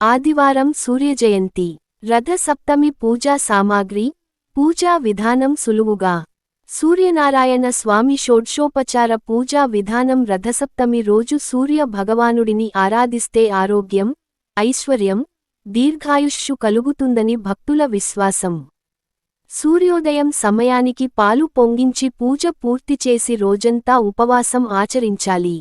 ఆదివారం సూర్యజయంతి. రథసప్తమి పూజా సామాగ్రి పూజా విధానం సులువుగా. సూర్యనారాయణ స్వామి షోడ్షోపచార పూజా విధానం రథసప్తమి రోజు సూర్య భగవానుడిని ఆరాధిస్తే ఆరోగ్యం ఐశ్వర్యం దీర్ఘాయుష్షు కలుగుతుందని భక్తుల విశ్వాసం. సూర్యోదయం సమయానికి పాలు పొంగించి పూజ పూర్తి చేసి రోజంతా ఉపవాసం ఆచరించాలి.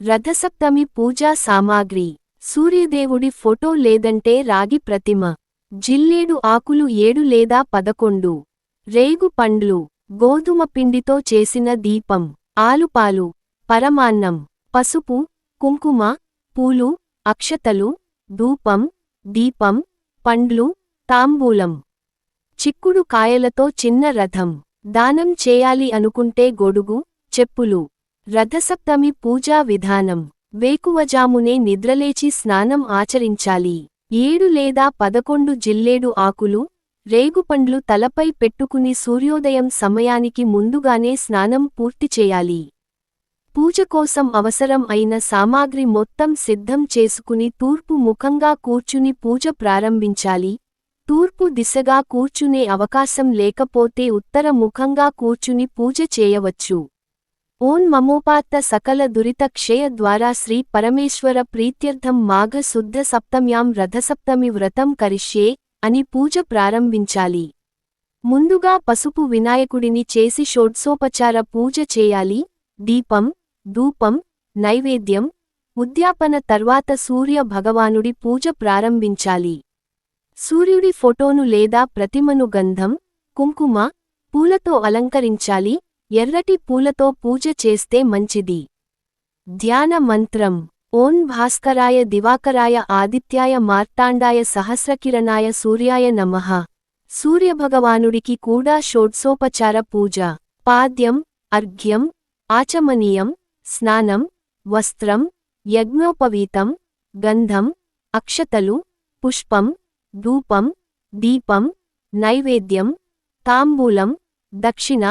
రథసప్తమి పూజా సామాగ్రి. సూర్యదేవుడి ఫోటో లేదంటే రాగి ప్రతిమ. జిల్లేడు ఆకులు ఏడు లేదా పదకొండు. రేగు పండ్లు. గోధుమ పిండితో చేసిన దీపం. ఆలుపాలు. పరమాన్నం. పసుపు. కుంకుమ. పూలు. అక్షతలు. ధూపం. దీపం. పండ్లు. తాంబూలం. చిక్కుడు కాయలతో చిన్న రథం. దానం చేయాలి అనుకుంటే గొడుగు. చెప్పులు. రథసప్తమి పూజా విధానం. వేకువజామునే నిద్రలేచి స్నానం ఆచరించాలి. ఏడు లేదా పదకొండు జిల్లేడు ఆకులు రేగుపండ్లు తలపై పెట్టుకుని సూర్యోదయం సమయానికి ముందుగానే స్నానం పూర్తి చేయాలి. పూజ కోసం అవసరం అయిన సామాగ్రి మొత్తం సిద్ధం చేసుకుని తూర్పు ముఖంగా కూర్చుని పూజ ప్రారంభించాలి. తూర్పు దిశగా కూర్చునే అవకాశం లేకపోతే ఉత్తర ముఖంగా కూర్చుని పూజ చేయవచ్చు. ఓం మమోపాత్త సకల దురిత క్షయ ద్వారా శ్రీ పరమేశ్వర ప్రీత్యర్థం మాఘ శుద్ధ సప్తమ్యాం రథసప్తమి వ్రతం కరిష్యే అని పూజ ప్రారంభించాలి. ముందుగా పసుపు వినాయకుడిని చేసి షోడ్సోపచార పూజ చేయాలి. దీపం ధూపం నైవేద్యం ఉద్యాపన తర్వాత సూర్య భగవానుడి పూజ ప్రారంభించాలి. సూర్యుడి ఫోటోను లేదా ప్రతిమను గంధం కుంకుమ పూలతో అలంకరించాలి. ఎర్రటి పూలతో పూజ చేస్తే మంచిది. ధ్యాన మంత్రం. ఓం భాస్కరాయ దివాకరాయ ఆదిత్యాయ మార్తాండాయ సహస్రకిరణాయ సూర్యాయ నమః. సూర్యభగవానుడికి కూడా షోడ్సోపచార పూజ. పాద్యం అర్ఘ్యం ఆచమనీయం స్నానం వస్త్రం యజ్ఞోపవీతం గంధం అక్షతలు పుష్పం ధూపం దీపం నైవేద్యం తాంబూలం దక్షిణ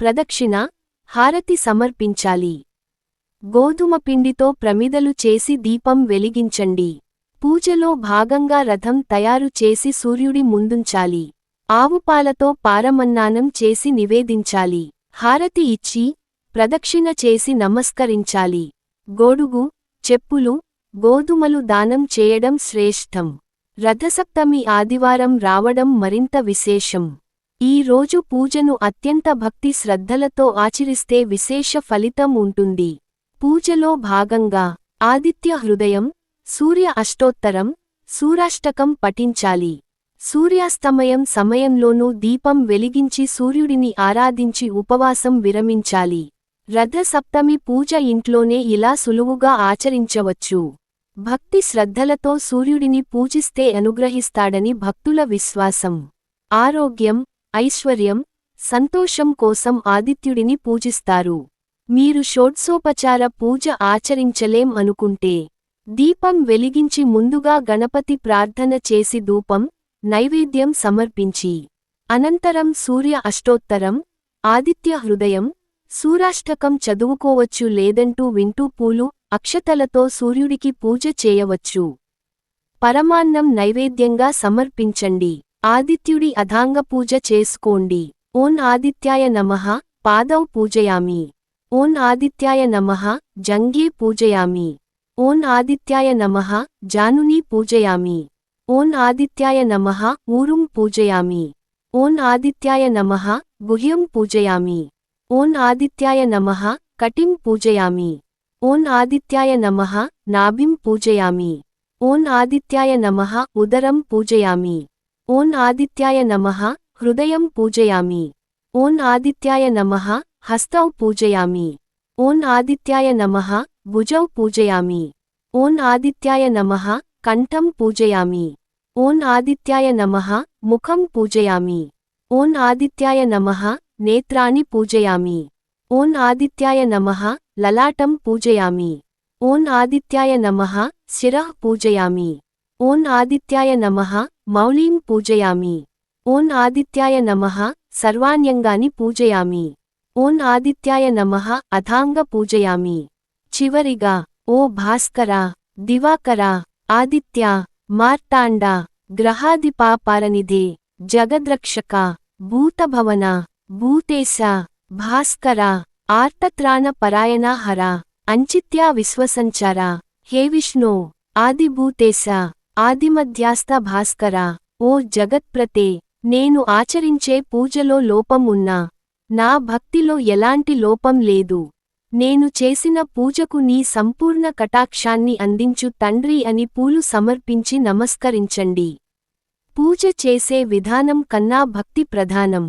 ప్రదక్షిణ హారతి సమర్పించాలి. గోధుమ పిండితో ప్రమిదలు చేసి దీపం వెలిగించండి. పూజలో భాగంగా రథం తయారు చేసి సూర్యుడి ముందుంచాలి. ఆవుపాలతో పారమన్నానం చేసి నివేదించాలి. హారతి ఇచ్చి ప్రదక్షిణ చేసి నమస్కరించాలి. గోడుగు చెప్పులు గోధుమలు దానం చేయడం శ్రేష్టం. రథసప్తమి ఆదివారం రావడం మరింత విశేషం. ఈ రోజు పూజను అత్యంత భక్తి శ్రద్ధలతో ఆచరిస్తే విశేష ఫలితం ఉంటుంది. పూజలో భాగంగా ఆదిత్య హృదయం సూర్య అష్టోత్తరం సూరాష్టకం పఠించాలి. సూర్యాస్తమయం సమయంలోనూ దీపం వెలిగించి సూర్యుడిని ఆరాధించి ఉపవాసం విరమించాలి. రథసప్తమి పూజ ఇంట్లోనే ఇలా సులువుగా ఆచరించవచ్చు. భక్తి శ్రద్ధలతో సూర్యుడిని పూజిస్తే అనుగ్రహిస్తాడని భక్తుల విశ్వాసం. ఆరోగ్యం ఐశ్వర్యం సంతోషం కోసం ఆదిత్యుడిని పూజిస్తారు. మీరు షోడ్సోపచార పూజ ఆచరించలేం అనుకుంటే దీపం వెలిగించి ముందుగా గణపతి ప్రార్థన చేసి ధూపం నైవేద్యం సమర్పించి అనంతరం సూర్య అష్టోత్తరం ఆదిత్య హృదయం సూరాష్టకం చదువుకోవచ్చు లేదంటూ వింటూ పూలు అక్షతలతో సూర్యుడికి పూజ చేయవచ్చు. పరమాన్నం నైవేద్యంగా సమర్పించండి. ఆదిత్యుడి అధాంగ పూజ చేసుకోండి. ఓన్ ఆదిత్యాయ నమః పాదౌ పూజయామి. ఓన్ ఆదిత్యాయ నమః జంగే పూజయామి. ఓన్ ఆదిత్యాయ నమః జానుని పూజయామి. ఓన్ ఆదిత్యాయ నమః ఊరుం పూజయామి. ఓన్ ఆదిత్యాయ నమః గుహ్యం పూజయామి. ఓన్ ఆదిత్యాయ నమః కటిం పూజయామి. ఓన్ ఆదిత్యాయ నమః నాభిం పూజయామి. ఓన్ ఆదిత్యాయ నమః ఉదరం పూజయామి. ఓన్ ఆదిత్యాయ నమః హృదయం పూజయామి ఓన్ ఆదిత్యాయ నమః హస్తౌ పూజయామి ఓన్ ఆదిత్యాయ నమః భుజౌ పూజయామి ఓన్ ఆదిత్యాయ నమః కంఠం పూజయామి ఓన్ ఆదిత్యాయ నమః ముఖం పూజయామి ఓన్ ఆదిత్యాయ నమః నేత్రాణి పూజయామి ఓన్ ఆదిత్యాయ నమః లలాటం పూజయామి ఓన్ ఆదిత్యాయ నమః శిరః పూజయామి ఓన్ ఆదిత్యాయ నమ మౌళీం పూజయామి. ఓన్ ఆదిత్యాయ నమ సర్వాణ్యంగాని పూజయామి. ఓన్ ఆదిత్యాయ నమ అథాంగ పూజయామి. చివరిగా ఓ భాస్కర దివాకర ఆదిత్య మార్తాండ గ్రహాదిపాపారనిధే జగద్రక్షక భూతభవన భూతేశ భాస్కర ఆర్తత్రాణ పరాయణ హర అంచిత్యా విశ్వసంచార హే విష్ణు ఆదిభూతేశ. ఆదిమధ్యాస్త భాస్కర ఓ జగత్ప్రతే నేను ఆచరించే పూజలో లోపం ఉన్నా నా భక్తిలో ఎలాంటి లోపం లేదు. నేను చేసిన పూజకు నీ సంపూర్ణ కటాక్షాన్ని అందించు తండ్రి అని పూలు సమర్పించి నమస్కరించండి. పూజ చేసే విధానం కన్నా భక్తి ప్రధానం.